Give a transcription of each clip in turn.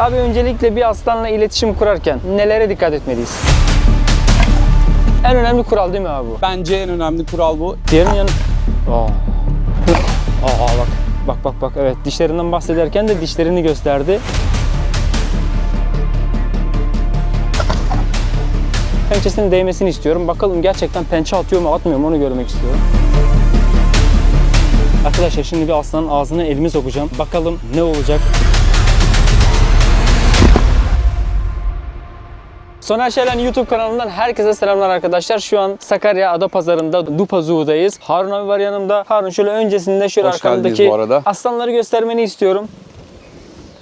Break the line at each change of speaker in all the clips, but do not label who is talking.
Abi öncelikle bir aslanla iletişim kurarken nelere dikkat etmeliyiz? En önemli kural değil mi abi bu?
Bence en önemli kural bu.
Diğerinin yanı... Aa. Aa bak. Bak bak bak evet dişlerinden bahsederken de dişlerini gösterdi. Pençesinin değmesini istiyorum. Bakalım gerçekten pençe atıyor mu atmıyor mu onu görmek istiyorum. Arkadaşlar şimdi bir aslanın ağzına elimi sokacağım. Bakalım ne olacak. Soner Şelen YouTube kanalından herkese selamlar arkadaşlar. Şu an Sakarya Adapazarı'nda Dupa Zoo'dayız. Harun abi var yanımda. Harun şöyle öncesinde şöyle
Hoş
arkamdaki aslanları göstermeni istiyorum.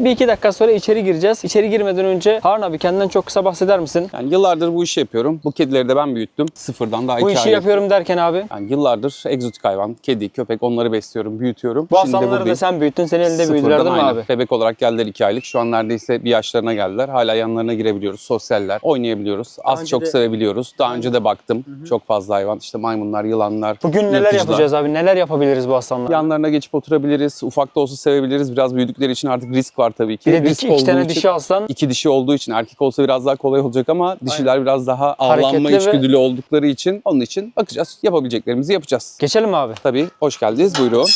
Bir iki dakika sonra içeri gireceğiz. İçeri girmeden önce Harun abi kendinden çok kısa bahseder misin?
Yani yıllardır bu işi yapıyorum. Bu kedileri de ben büyüttüm. Sıfırdan daha
Bu işi yapıyorum derken abi.
Yani yıllardır egzotik hayvan, kedi, köpek onları besliyorum, büyütüyorum.
Bu
Şimdi
aslanları da
buradayım.
sen büyüttün. Senin elinde büyüdüler değil mi
aynen.
abi?
Bebek olarak geldiler iki aylık. Şu an neredeyse bir yaşlarına geldiler. Hala yanlarına girebiliyoruz. Sosyaller. Oynayabiliyoruz. Az
önce
çok
de-
sevebiliyoruz. Daha önce de baktım. Çok fazla hayvan. İşte maymunlar, yılanlar.
Bugün neler
yırtıcılar.
yapacağız abi? Neler yapabiliriz bu aslanlarla?
Yanlarına geçip oturabiliriz. Ufak da olsa sevebiliriz. Biraz büyüdükleri için artık risk var tabii ki.
Bir de
risk
iki, iki tane
için-
dişi aslan.
İki dişi olduğu için erkek olsa biraz daha kolay olacak ama dişiler biraz daha avlanma
Hareketli ve-
içgüdülü oldukları için onun için bakacağız. Yapabileceklerimizi yapacağız.
Geçelim mi abi?
Tabii hoş geldiniz buyurun.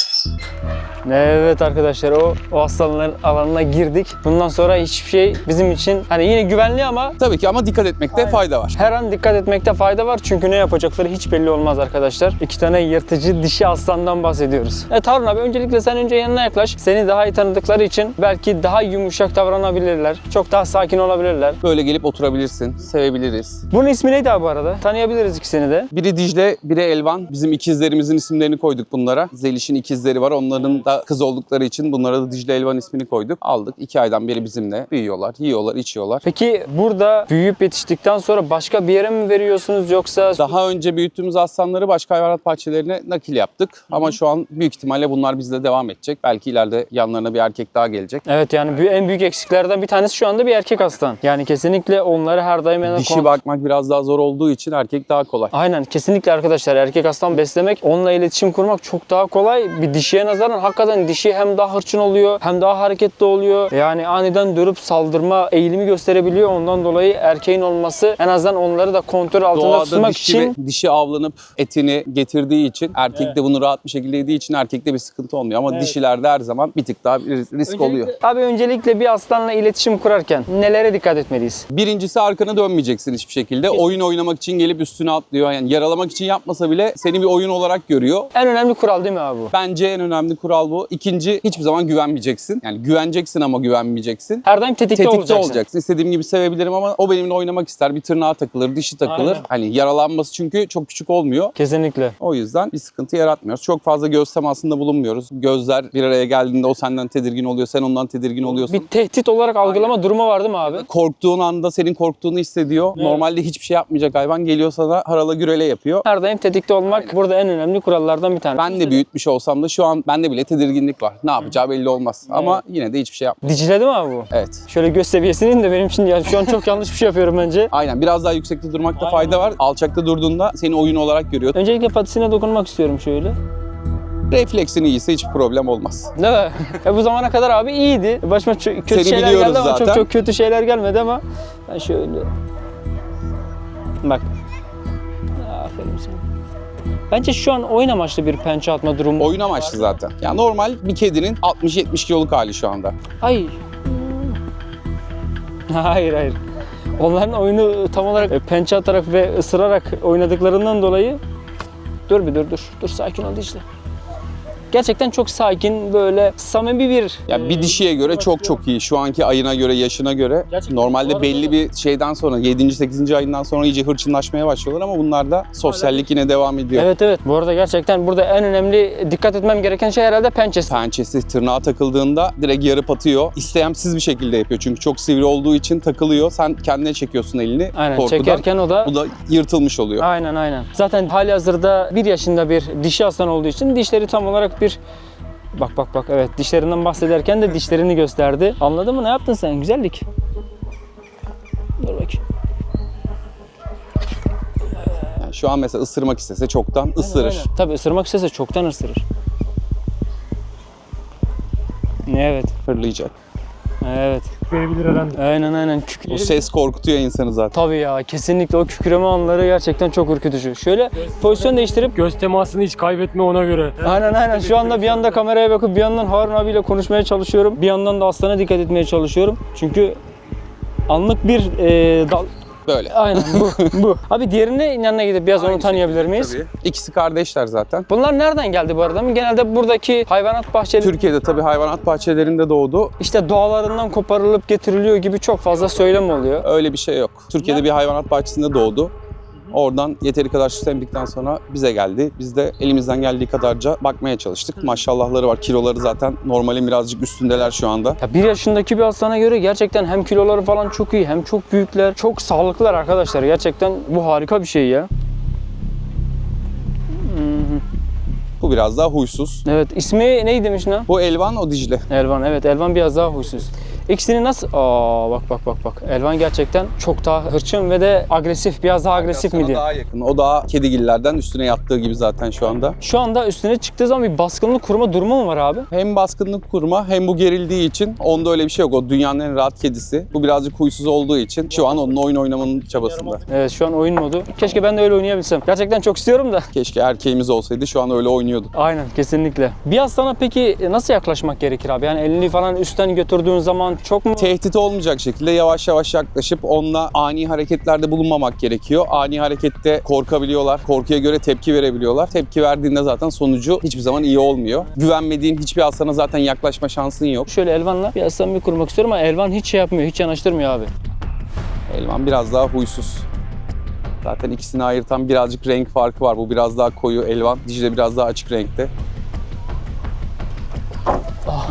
Evet arkadaşlar o, o aslanların alanına girdik. Bundan sonra hiçbir şey bizim için hani yine güvenli ama
Tabii ki ama dikkat etmekte fayda var.
her an dikkat etmekte fayda var. Çünkü ne yapacakları hiç belli olmaz arkadaşlar. İki tane yırtıcı dişi aslandan bahsediyoruz. Evet Harun abi öncelikle sen önce yanına yaklaş. Seni daha iyi tanıdıkları için belki daha yumuşak davranabilirler. Çok daha sakin olabilirler.
Böyle gelip oturabilirsin, sevebiliriz.
Bunun ismi neydi abi bu arada? Tanıyabiliriz ikisini de.
Biri Dicle, biri Elvan. Bizim ikizlerimizin isimlerini koyduk bunlara. Zeliş'in ikizleri var. Onların da kız oldukları için bunlara da Dicle Elvan ismini koyduk. Aldık. İki aydan beri bizimle büyüyorlar, yiyorlar, içiyorlar.
Peki burada büyüyüp yetiştikten sonra başka bir yere mi veriyorsunuz yoksa
Daha önce büyüttüğümüz aslanları başka hayvanat bahçelerine nakil yaptık. Ama şu an büyük ihtimalle bunlar bizde devam edecek. Belki ileride yanlarına bir erkek daha gelecek.
Evet yani bir- en büyük eksiklerden bir tanesi şu anda bir erkek aslan. Yani kesinlikle onları her daim yanına
Dişi bakmak biraz daha zor olduğu için erkek daha kolay.
Aynen kesinlikle arkadaşlar erkek aslan beslemek onunla iletişim kurmak çok daha kolay. Bir dişiye nazaran hakikaten dişi hem daha hırçın oluyor hem daha hareketli oluyor. Yani aniden dönüp saldırma eğilimi gösterebiliyor. Ondan dolayı erkeğin olması en azından onları da kontrol altında
Doğada
tutmak
dişi,
için
ve- dişi avlanıp etini getirdiği için erkek de bunu rahat bir şekilde yediği için erkekte bir sıkıntı olmuyor. Ama
Evet.
dişilerde her zaman bir tık daha bir risk oluyor.
Abi öncelikle bir aslanla iletişim kurarken nelere dikkat etmeliyiz?
Birincisi arkana dönmeyeceksin hiçbir şekilde. Oyun oynamak için gelip üstüne atlıyor. Yani yaralamak için yapmasa bile seni bir oyun olarak görüyor.
En önemli kural değil mi abi bu?
Bence en önemli kural bu. İkinci hiçbir zaman güvenmeyeceksin. Yani güveneceksin ama güvenmeyeceksin.
Her daim tetikte,
Tetikte
olacaksın.
olacaksın. İstediğim gibi sevebilirim ama o benimle oynamak ister. Bir tırnağa takılır, dişi takılır.
Aynen.
Hani yaralanması çünkü çok küçük olmuyor.
Kesinlikle.
O yüzden bir sıkıntı yaratmıyoruz. Çok fazla göz temasında bulunmuyoruz. Gözler bir araya geldiğinde o senden tedirgin oluyor, sen ondan tedirgin oluyorsun.
Bir tehdit olarak algılama durumu var değil mi abi?
Korktuğun anda senin korktuğunu hissediyor.
Evet.
Normalde hiçbir şey yapmayacak hayvan geliyor sana harala gürele yapıyor.
Her daim tetikte olmak burada en önemli kurallardan bir tanesi.
Ben de büyütmüş olsam da şu an bende bile tedirginlik var. Ne yapacağı belli olmaz. Ama yine de hiçbir şey yapmıyor.
Diciledi mi abi bu?
Evet.
Şöyle göz seviyesini in de benim için yani şu an çok yanlış bir şey yapıyorum bence.
Aynen biraz daha yüksekte durmakta fayda var. Alçakta durduğunda seni oyun olarak görüyor.
Öncelikle patisine dokunmak istiyorum şöyle.
Refleksin iyiyse hiç problem olmaz.
Değil mi? e bu zamana kadar abi iyiydi. Başıma kötü
Seni
şeyler
biliyoruz
geldi ama çok
zaten.
çok kötü şeyler gelmedi ama ben şöyle bak. Aferin sana. Bence şu an oyun amaçlı bir pençe atma durumu.
Oyun amaçlı zaten. Yani normal bir kedinin 60-70 kiloluk hali şu anda.
Ay. Hayır hayır. Onların oyunu tam olarak e, pençe atarak ve ısırarak oynadıklarından dolayı Dur bir dur dur. Dur sakin ol işte. Gerçekten çok sakin böyle samimi bir
Yani bir dişiye göre çok çok iyi. Şu anki ayına göre, yaşına göre.
Gerçekten.
Normalde belli bir şeyden sonra 7. 8. ayından sonra iyice hırçınlaşmaya başlıyorlar ama bunlarda sosyallik yine devam ediyor.
Evet evet. Bu arada gerçekten burada en önemli dikkat etmem gereken şey herhalde pençesi.
Pençesi tırnağa takıldığında direkt yarıp atıyor. İsteyemsiz bir şekilde yapıyor. Çünkü çok sivri olduğu için takılıyor. Sen kendine çekiyorsun elini
Aynen
korkudan.
çekerken o da
Bu da yırtılmış oluyor.
Aynen aynen. Zaten hali hazırda bir yaşında bir dişi aslan olduğu için dişleri tam olarak bir Bak bak bak evet dişlerinden bahsederken de dişlerini gösterdi. Anladın mı? Ne yaptın sen? Güzellik. Dur bakayım.
Yani şu an mesela ısırmak istese çoktan ısırır.
Aynen. Tabii ısırmak istese çoktan ısırır. Evet.
Hırlayacak.
Evet.
Verebilir herhalde.
Aynen aynen. Kük-
O ses korkutuyor insanı zaten.
Tabii ya kesinlikle o kükreme anları gerçekten çok ürkütücü. Şöyle pozisyon değiştirip
Göz temasını hiç kaybetme ona göre.
Aynen aynen şu anda bir yanda kameraya bakıp bir yandan Harun abiyle konuşmaya çalışıyorum. Bir yandan da aslana dikkat etmeye çalışıyorum. Çünkü anlık bir e, dal...
Böyle.
Aynen bu. bu. Abi diğerine yanına gidip biraz onu tanıyabilir miyiz?
Tabii. İkisi kardeşler zaten.
Bunlar nereden geldi bu arada? Genelde buradaki hayvanat bahçeleri
Türkiye'de tabii hayvanat bahçelerinde doğdu.
işte doğalarından koparılıp getiriliyor gibi çok fazla söylem oluyor.
Öyle bir şey yok. Türkiye'de bir hayvanat bahçesinde doğdu. Oradan yeteri kadar süt emdikten sonra bize geldi. Biz de elimizden geldiği kadarca bakmaya çalıştık. Maşallahları var. Kiloları zaten normalin birazcık üstündeler şu anda.
Ya bir yaşındaki bir aslana göre gerçekten hem kiloları falan çok iyi hem çok büyükler. Çok sağlıklılar arkadaşlar. Gerçekten bu harika bir şey ya.
Bu biraz daha huysuz.
Evet ismi neydi demiş ne?
Bu Elvan, o Dicle.
Elvan evet Elvan biraz daha huysuz. İkisini nasıl... Aa bak bak bak bak. Elvan gerçekten çok daha hırçın ve de agresif. Biraz daha agresif mi
Sana
diye.
daha yakın. O daha kedigillerden üstüne yattığı gibi zaten şu anda.
Şu anda üstüne çıktığı zaman bir baskınlık kurma durumu mu var abi?
Hem baskınlık kurma hem bu gerildiği için onda öyle bir şey yok. O dünyanın en rahat kedisi. Bu birazcık huysuz olduğu için şu an onun oyun oynamanın çabasında.
Evet şu an oyun modu. Keşke ben de öyle oynayabilsem. Gerçekten çok istiyorum da.
Keşke erkeğimiz olsaydı şu an öyle oynuyorduk.
Aynen kesinlikle. Bir aslana peki nasıl yaklaşmak gerekir abi? Yani elini falan üstten götürdüğün zaman çok mu?
Tehdit olmayacak şekilde yavaş yavaş yaklaşıp onunla ani hareketlerde bulunmamak gerekiyor. Ani harekette korkabiliyorlar. Korkuya göre tepki verebiliyorlar. Tepki verdiğinde zaten sonucu hiçbir zaman iyi olmuyor. Güvenmediğin hiçbir aslana zaten yaklaşma şansın yok.
Şöyle Elvan'la bir aslan bir kurmak istiyorum ama Elvan hiç şey yapmıyor, hiç yanaştırmıyor abi.
Elvan biraz daha huysuz. Zaten ikisini ayırtan birazcık renk farkı var. Bu biraz daha koyu Elvan. Dicle biraz daha açık renkte.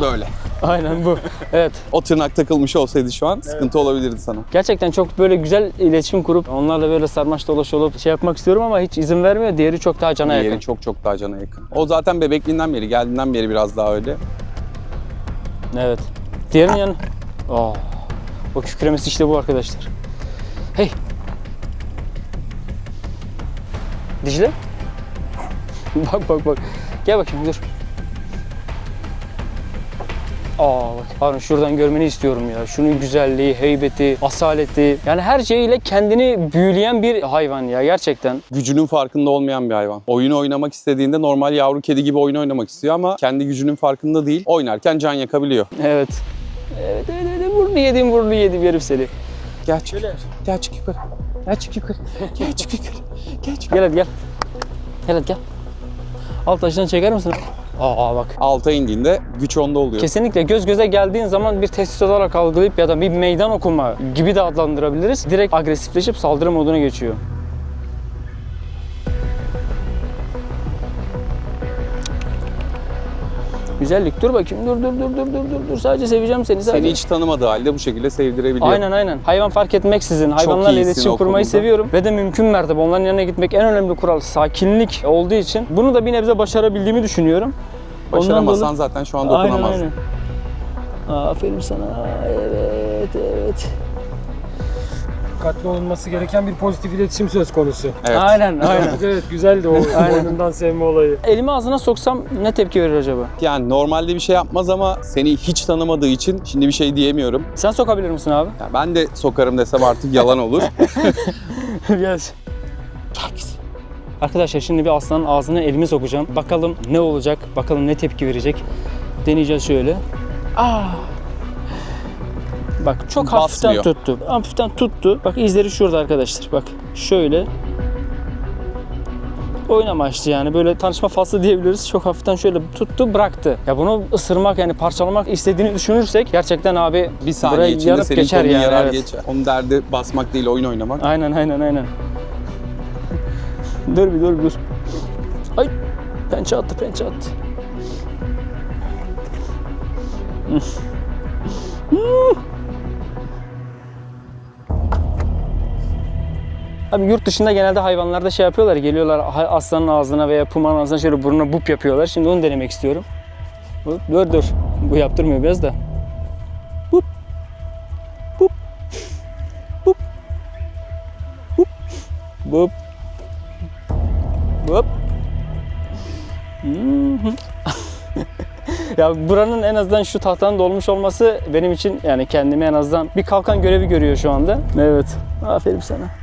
Böyle.
Aynen bu. Evet.
O tırnak takılmış olsaydı şu an sıkıntı olabilirdi sana.
Gerçekten çok böyle güzel iletişim kurup onlarla böyle sarmaş dolaş olup şey yapmak istiyorum ama hiç izin vermiyor. Diğeri çok daha cana yakın.
Diğeri çok çok daha cana yakın. O zaten bebekliğinden beri, geldiğinden beri biraz daha öyle.
Evet. Diğerinin yanı. Aa. O kükremesi işte bu arkadaşlar. Hey. Dicle. bak bak bak. Gel bakayım dur. Aa Harun şuradan görmeni istiyorum ya. Şunun güzelliği, heybeti, asaleti. Yani her şeyiyle kendini büyüleyen bir hayvan ya gerçekten.
Gücünün farkında olmayan bir hayvan. Oyun oynamak istediğinde normal yavru kedi gibi oyun oynamak istiyor ama kendi gücünün farkında değil. Oynarken can yakabiliyor.
Evet. Evet evet evet. Burnu yedim burnu yedim herif seni.
Gel çık. Gel çık yukarı. Gel çık yukarı. Gel çık yukarı. Gel çık.
Gel hadi gel. Gel hadi gel. Alt taşından çeker misin? Aa bak.
Alta indiğinde güç onda oluyor.
Kesinlikle göz göze geldiğin zaman bir tehdit olarak algılayıp ya da bir meydan okuma gibi de adlandırabiliriz. Direkt agresifleşip saldırı moduna geçiyor. Güzellik. Dur bakayım. Dur dur dur dur dur dur dur. Sadece seveceğim seni. Sadece.
Seni hiç tanımadığı halde bu şekilde sevdirebiliyor.
Aynen aynen. Hayvan fark etmeksizin hayvanlarla
iyisin
iletişim
o
kurmayı
konuda.
seviyorum. Ve de mümkün mertebe onların yanına gitmek en önemli kural sakinlik olduğu için bunu da bir nebze başarabildiğimi düşünüyorum. Ondan
Başaramasan
dolayı-
zaten şu anda
Aynen
dokunamazdın.
aynen. Aferin sana. Evet evet.
Dikkatli olunması gereken bir pozitif iletişim söz konusu.
Evet.
Aynen aynen.
Evet, güzeldi o boynundan sevme olayı.
Elimi ağzına soksam ne tepki verir acaba?
Yani normalde bir şey yapmaz ama seni hiç tanımadığı için şimdi bir şey diyemiyorum.
Sen sokabilir misin abi?
Ya ben de sokarım desem artık yalan olur.
Gel. Arkadaşlar şimdi bir aslanın ağzına elimi sokacağım. Bakalım ne olacak, bakalım ne tepki verecek. Deneyeceğiz şöyle. Aa. Bak çok hafiften
Basmıyor.
tuttu. Hafiften tuttu. Bak izleri şurada arkadaşlar. Bak şöyle. Oyun amaçlı yani böyle tanışma faslı diyebiliriz. Çok hafiften şöyle tuttu bıraktı. Ya bunu ısırmak yani parçalamak istediğini düşünürsek gerçekten abi
Bir saniye içinde
yarıp
senin
geçer yani.
yarar
evet.
geçer. Onun derdi basmak değil oyun oynamak.
Aynen aynen aynen. dur bir dur dur. Ay pençe attı pençe attı. Abi yurt dışında genelde hayvanlarda şey yapıyorlar. Geliyorlar aslanın ağzına veya pumanın ağzına şöyle burnuna bup yapıyorlar. Şimdi onu denemek istiyorum. Dur dur. dur. Bu yaptırmıyor biraz da. Bup. Bup. Bup. Bup. Bup. Bup. Mhm. ya buranın en azından şu tahtanın dolmuş olması benim için yani kendimi en azından bir kalkan görevi görüyor şu anda. Evet. Aferin sana.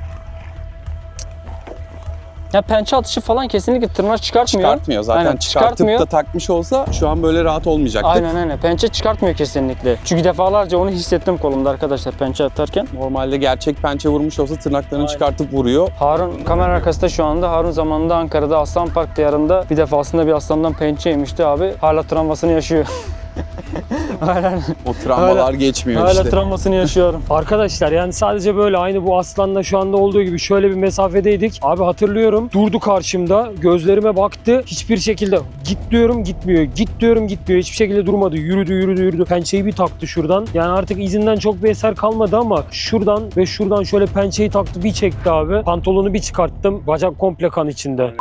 Ya pençe atışı falan kesinlikle tırnak çıkartmıyor.
Çıkartmıyor zaten.
Aynen,
Çıkartıp
çıkartmıyor.
da takmış olsa şu an böyle rahat olmayacaktı.
Aynen aynen. Pençe çıkartmıyor kesinlikle. Çünkü defalarca onu hissettim kolumda arkadaşlar pençe atarken.
Normalde gerçek pençe vurmuş olsa tırnaklarını
Aynen.
çıkartıp vuruyor.
Harun kamera arkasında şu anda. Harun zamanında Ankara'da Aslan Park diyarında bir defasında bir aslandan pençe yemişti abi. Hala travmasını yaşıyor. Hala,
O travmalar geçmiyor
hala
işte.
travmasını yaşıyorum.
Arkadaşlar yani sadece böyle aynı bu aslanla şu anda olduğu gibi şöyle bir mesafedeydik. Abi hatırlıyorum durdu karşımda gözlerime baktı. Hiçbir şekilde git diyorum gitmiyor. Git diyorum gitmiyor. Hiçbir şekilde durmadı. Yürüdü yürüdü yürüdü. Pençeyi bir taktı şuradan. Yani artık izinden çok bir eser kalmadı ama şuradan ve şuradan şöyle pençeyi taktı bir çekti abi. Pantolonu bir çıkarttım. Bacak komple kan içinde.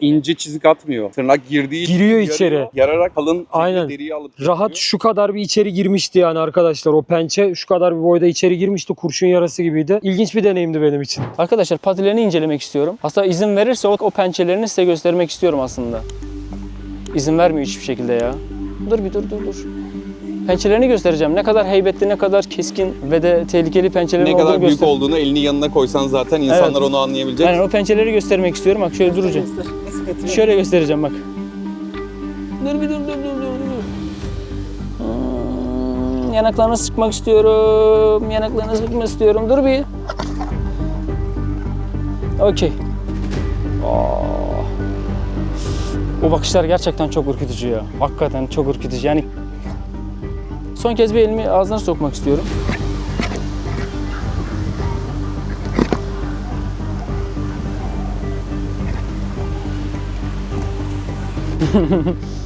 İnce çizik atmıyor. Tırnak girdiği
Giriyor içeri.
Yararak kalın
Aynen.
deriyi alıp
Rahat şu kadar bir içeri girmişti yani arkadaşlar o pençe şu kadar bir boyda içeri girmişti kurşun yarası gibiydi. İlginç bir deneyimdi benim için.
Arkadaşlar patilerini incelemek istiyorum. Hatta izin verirse o, o pençelerini size göstermek istiyorum aslında. İzin vermiyor hiçbir şekilde ya. Dur bir dur dur dur. Pençelerini göstereceğim. Ne kadar heybetli, ne kadar keskin ve de tehlikeli pençelerin
ne
olduğunu
kadar büyük
göster-
olduğunu elini yanına koysan zaten insanlar
Evet.
onu anlayabilecek.
Aynen o pençeleri göstermek istiyorum. Bak şöyle duracağım. Şöyle göstereceğim bak. Dur bir dur dur dur dur. dur. Hmm, yanaklarını sıkmak istiyorum. Yanaklarını sıkmak istiyorum. Dur bir. Okey. Aa. O bakışlar gerçekten çok ürkütücü ya. Hakikaten çok ürkütücü. Yani son kez bir elimi ağzına sokmak istiyorum.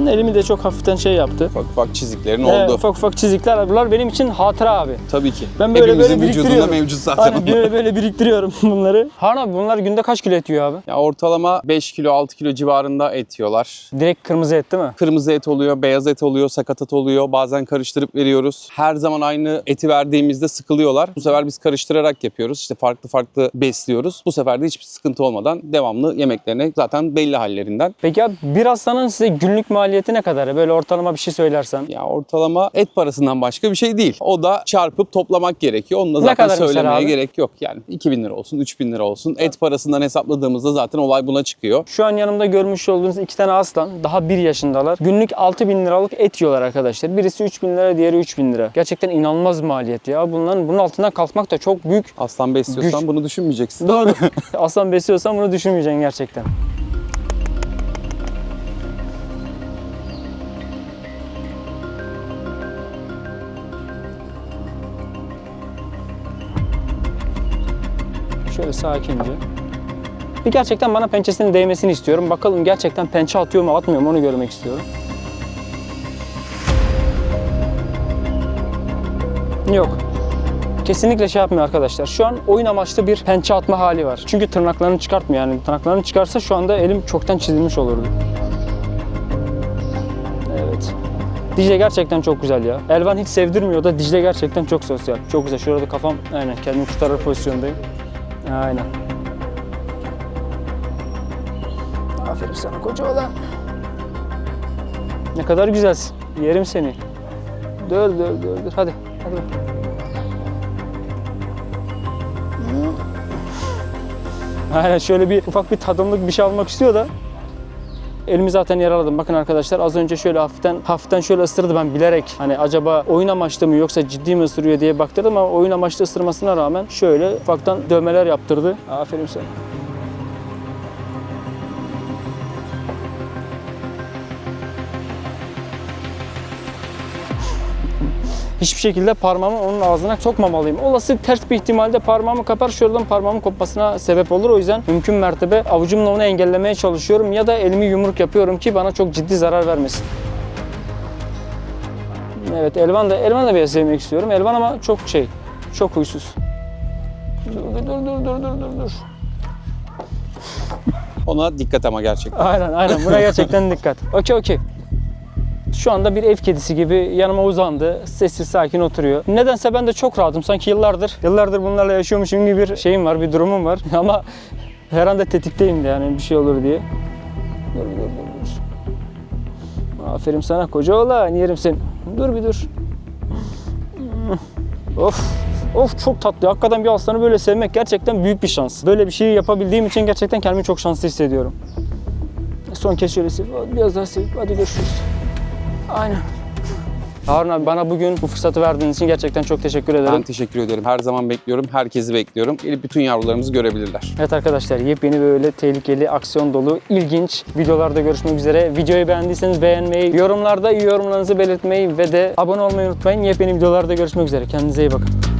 Elimi de çok hafiften şey yaptı.
Ufak ufak çiziklerin
Ee,
oldu.
ufak ufak çizikler. Bunlar benim için hatıra abi.
Tabii ki.
Ben böyle
Hepimizin
böyle
vücudunda mevcut zaten onlar.
böyle böyle biriktiriyorum bunları. Harun abi bunlar günde kaç kilo et yiyor abi?
Ya ortalama 5 kilo 6 kilo civarında et yiyorlar.
Direkt kırmızı et değil mi?
Kırmızı et oluyor, beyaz et oluyor, sakatat oluyor. Bazen karıştırıp veriyoruz. Her zaman aynı eti verdiğimizde sıkılıyorlar. Bu sefer biz karıştırarak yapıyoruz. İşte farklı farklı besliyoruz. Bu sefer de hiçbir sıkıntı olmadan devamlı yemeklerine zaten belli hallerinden.
Peki abi bir hastanın size günlük maliyeti ne kadar? Böyle ortalama bir şey söylersen.
Ya ortalama et parasından başka bir şey değil. O da çarpıp toplamak gerekiyor. Onu da
Ne
zaten
kadar mesela
söylemeye
abi?
gerek yok. Yani 2000 lira olsun, 3000 lira olsun. Et parasından hesapladığımızda zaten olay buna çıkıyor.
Şu an yanımda görmüş olduğunuz iki tane aslan daha bir yaşındalar. Günlük 6000 bin liralık et yiyorlar arkadaşlar. Birisi 3000 bin lira, diğeri 3000 bin lira. Gerçekten inanılmaz maliyet ya. Bunların bunun altından kalkmak da çok büyük.
Aslan besliyorsan
Güç.
bunu düşünmeyeceksin.
Doğru. aslan besliyorsan bunu düşünmeyeceksin gerçekten. Şöyle sakince. Bir gerçekten bana pençesinin değmesini istiyorum. Bakalım gerçekten pençe atıyor mu atmıyor mu onu görmek istiyorum. Yok. Kesinlikle şey yapmıyor arkadaşlar. Şu an oyun amaçlı bir pençe atma hali var. Çünkü tırnaklarını çıkartmıyor yani. Tırnaklarını çıkarsa şu anda elim çoktan çizilmiş olurdu. Evet. Dicle gerçekten çok güzel ya. Elvan hiç sevdirmiyor da Dicle gerçekten çok sosyal. Çok güzel. Şurada kafam aynen kendimi kurtarır pozisyondayım. Aynen. Aferin sana koca oğlan. Ne kadar güzelsin. Yerim seni. Dur dur dur dur. Hadi. Hadi bak. Aynen şöyle bir ufak bir tadımlık bir şey almak istiyor da Elimi zaten yaraladım. Bakın arkadaşlar az önce şöyle hafiften hafiften şöyle ısırdı ben bilerek. Hani acaba oyun amaçlı mı yoksa ciddi mi ısırıyor diye baktırdım ama oyun amaçlı ısırmasına rağmen şöyle ufaktan dövmeler yaptırdı. Aferin sana. Hiçbir şekilde parmağımı onun ağzına sokmamalıyım. Olası ters bir ihtimalde parmağımı kapar şuradan parmağımın kopmasına sebep olur. O yüzden mümkün mertebe avucumla onu engellemeye çalışıyorum ya da elimi yumruk yapıyorum ki bana çok ciddi zarar vermesin. Evet Elvan da Elvan da biraz sevmek istiyorum. Elvan ama çok şey, çok huysuz. Dur dur dur dur dur dur dur.
Ona dikkat ama gerçekten.
Aynen aynen buna gerçekten dikkat. Okey okey. Şu anda bir ev kedisi gibi yanıma uzandı. Sessiz sakin oturuyor. Nedense ben de çok rahatım. Sanki yıllardır, yıllardır bunlarla yaşıyormuşum gibi bir şeyim var, bir durumum var. Ama her anda tetikteyim de yani bir şey olur diye. Dur dur dur dur. Aferin sana koca oğlan yerim seni. Dur bir dur. Of. Of çok tatlı. Hakikaten bir aslanı böyle sevmek gerçekten büyük bir şans. Böyle bir şeyi yapabildiğim için gerçekten kendimi çok şanslı hissediyorum. Son kez şöyle sev. Biraz daha sev. Hadi görüşürüz. Aynen. Harun abi bana bugün bu fırsatı verdiğin için gerçekten çok teşekkür ederim.
Ben teşekkür ederim. Her zaman bekliyorum. Herkesi bekliyorum. Gelip bütün yavrularımızı görebilirler.
Evet arkadaşlar yepyeni böyle tehlikeli, aksiyon dolu, ilginç videolarda görüşmek üzere. Videoyu beğendiyseniz beğenmeyi, yorumlarda iyi yorumlarınızı belirtmeyi ve de abone olmayı unutmayın. Yepyeni videolarda görüşmek üzere. Kendinize iyi bakın.